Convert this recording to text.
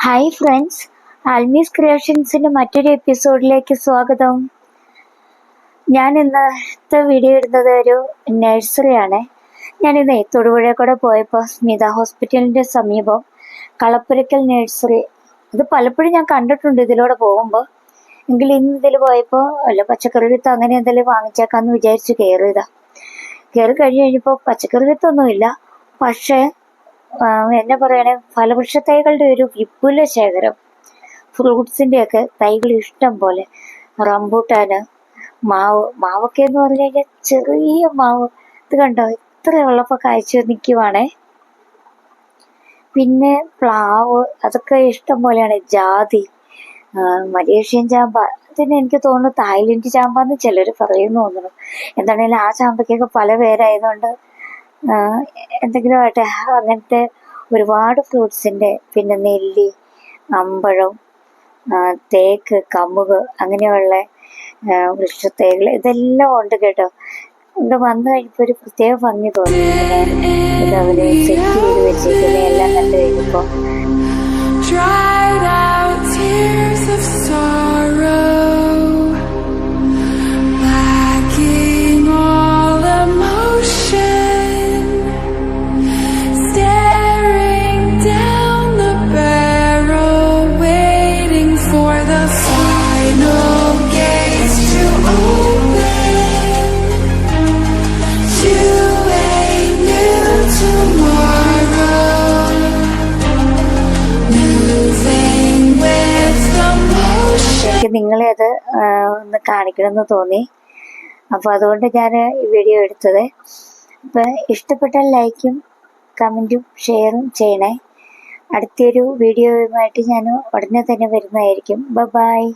Hi friends ആൽമീസ് ക്രിയേഷൻസിന്റെ മറ്റൊരു എപ്പിസോഡിലേക്ക് സ്വാഗതം. ഞാൻ ഇന്നത്തെ വീഡിയോ ഇടുന്നത് ഒരു നഴ്സറിയാണ് ഞാനിന്ന് തൊടുപുഴ കൂടെ പോയപ്പോൾ സ്മിത ഹോസ്പിറ്റലിന്റെ സമീപം കളപ്പുരക്കൽ നഴ്സറി ഇത് പലപ്പോഴും ഞാൻ കണ്ടിട്ടുണ്ട് ഇതിലൂടെ പോകുമ്പോൾ എങ്കിൽ ഇന്ന് ഇതിൽ പോയപ്പോൾ അല്ല പച്ചക്കറി വിത്ത് അങ്ങനെ എന്തെങ്കിലും വാങ്ങിച്ചേക്കാമെന്ന് വിചാരിച്ച് കയറിയതാണ് കയറി കഴിഞ്ഞ് കഴിഞ്ഞപ്പോൾ പച്ചക്കറി വിത്തൊന്നുമില്ല പക്ഷേ എന്നാ പറയുകയാണെ ഫലവൃക്ഷ തൈകളുടെ ഒരു വിപുല ശേഖരം. ഫ്രൂട്ട്സിന്റെ ഒക്കെ തൈകൾ ഇഷ്ടം പോലെ. റംബൂട്ടാന് മാവ് മാവൊക്കെ എന്ന് പറഞ്ഞു കഴിഞ്ഞാൽ ചെറിയ മാവ്. ഇത് കണ്ടോ? ഇത്ര ഉള്ളപ്പോൾ കാഴ്ച നിൽക്കുവാണേ പിന്നെ പ്ലാവ് അതൊക്കെ ഇഷ്ടം പോലെയാണ്. ജാതി മലേഷ്യൻ ചാമ്പ. അതിന് എനിക്ക് തോന്നുന്നു തായ്ലൻഡ് ചാമ്പ എന്ന് ചിലർ പറയുന്നു തോന്നുന്നു. എന്താണെങ്കിലും ആ ചാമ്പയ്ക്കൊക്കെ പല പേരായതുകൊണ്ട് എന്തെങ്കിലും ആട്ടെ അങ്ങനത്തെ ഒരുപാട് ഫ്രൂട്ട്സിന്റെ പിന്നെ നെല്ലി അമ്പഴം തേക്ക് കമുക് അങ്ങനെയുള്ള വൃക്ഷത്തൈകൾ ഇതെല്ലാം ഉണ്ട് കേട്ടോ. ഇവിടെ വന്നു കഴിഞ്ഞപ്പോൾ ഒരു പ്രത്യേക ഭംഗി തോന്നി. ഇതവര് സെറ്റ് ചെയ്ത് വെച്ചിരിക്കുന്ന എല്ലാം കണ്ടു കഴിഞ്ഞപ്പോൾ നിങ്ങളെ അത് ഒന്ന് കാണിക്കണമെന്ന് തോന്നി. അപ്പോൾ അതുകൊണ്ട് ഞാൻ ഈ വീഡിയോ എടുത്തത്. അപ്പൊ ഇഷ്ടപ്പെട്ട ലൈക്കും കമന്റും ഷെയറും ചെയ്യണേ. അടുത്തൊരു വീഡിയോയുമായിട്ട് ഞാൻ ഉടനെ തന്നെ വരുന്നതായിരിക്കും. ബ ബായ്